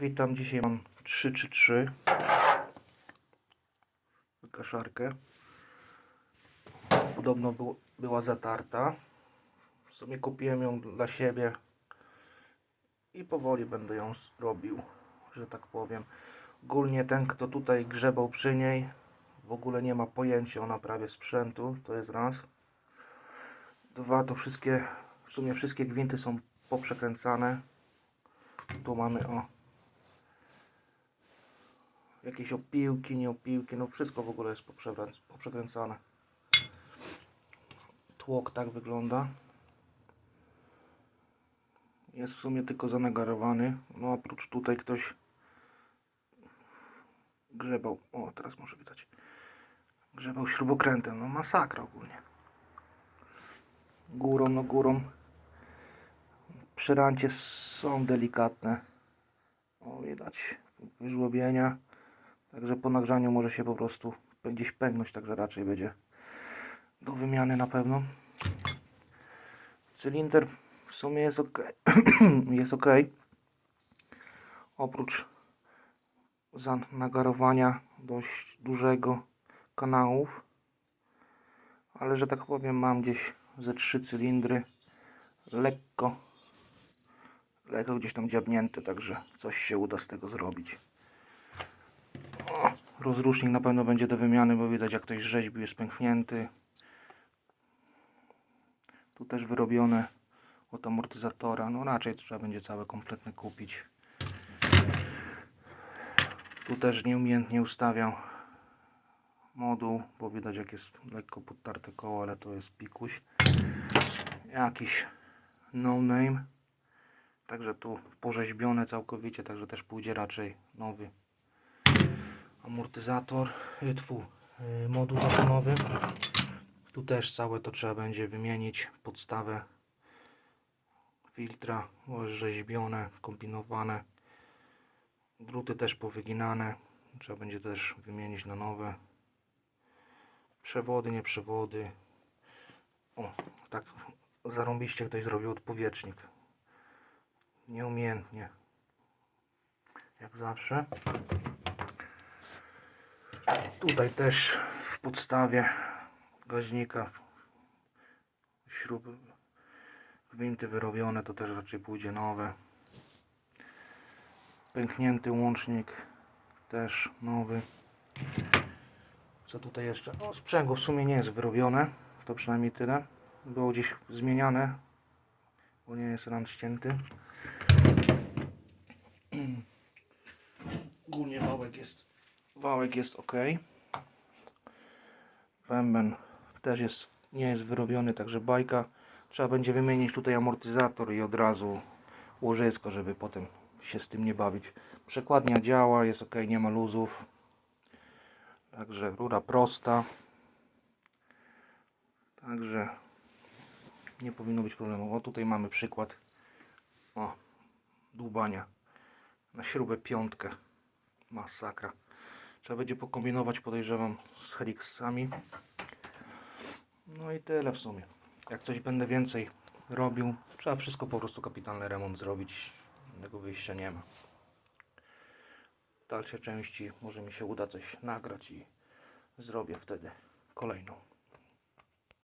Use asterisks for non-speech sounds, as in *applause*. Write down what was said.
Witam, dzisiaj mam 3-3-3 kaszarkę. Podobno był, była zatarta. W sumie kupiłem ją dla siebie i powoli będę ją robił, że tak powiem. Ogólnie ten, kto tutaj grzebał przy niej, w ogóle nie ma pojęcia o naprawie sprzętu, to jest raz. Dwa, to wszystkie, w sumie wszystkie gwinty są poprzekręcane. Tu mamy o jakieś opiłki, nie opiłki, no wszystko w ogóle jest poprzekręcane. Tłok tak wygląda. Jest w sumie tylko zanegarowany. No oprócz tutaj ktoś grzebał. O, teraz może widać. Grzebał śrubokrętem. No masakra ogólnie. Górą, no górą. Przyrancie są delikatne. O, widać wyżłobienia. Także po nagrzaniu może się po prostu gdzieś pęknąć, także raczej będzie do wymiany na pewno. Cylinder w sumie jest ok. *clears throat* jest ok. Oprócz zanagarowania dość dużego kanałów. Ale że tak powiem mam gdzieś ze trzy cylindry lekko lekko gdzieś tam dziabnięte, także coś się uda z tego zrobić. Rozrusznik na pewno będzie do wymiany, bo widać jak ktoś rzeźbił jest pęknięty. Tu też wyrobione od amortyzatora. No raczej trzeba będzie całe kompletne kupić. Tu też nieumiejętnie ustawiał moduł, bo widać jak jest lekko podtarte koło, ale to jest pikuś. Jakiś no name. Także tu porzeźbione całkowicie, także też pójdzie raczej nowy amortyzator, tfu, y, moduł zaponowy. Tu też całe to trzeba będzie wymienić, podstawę filtra, rzeźbione, kombinowane. Druty też powyginane, trzeba będzie też wymienić na nowe. Przewody, nie przewody. O, tak zarąbiście ktoś zrobił odpowietrznik. Nieumiejętnie. Jak zawsze. Tutaj też w podstawie gaźnika śruby gwinty wyrobione to też raczej pójdzie nowe. Pęknięty łącznik też nowy. Co tutaj jeszcze? O sprzęgło w sumie nie jest wyrobione to przynajmniej tyle. Było gdzieś zmieniane bo nie jest ran ścięty. *clears throat* Ogólnie wałek jest wałek jest ok Bęben też jest, nie jest wyrobiony, także bajka. Trzeba będzie wymienić tutaj amortyzator i od razu łożysko, żeby potem się z tym nie bawić. Przekładnia działa, jest ok, nie ma luzów. Także rura prosta. Także nie powinno być problemu. O tutaj mamy przykład o, dłubania na śrubę piątkę. Masakra. Trzeba będzie pokombinować, podejrzewam, z heliksami. No i tyle w sumie. Jak coś będę więcej robił, trzeba wszystko po prostu kapitalny remont zrobić. Innego wyjścia nie ma. W dalszej części może mi się uda coś nagrać i zrobię wtedy kolejną.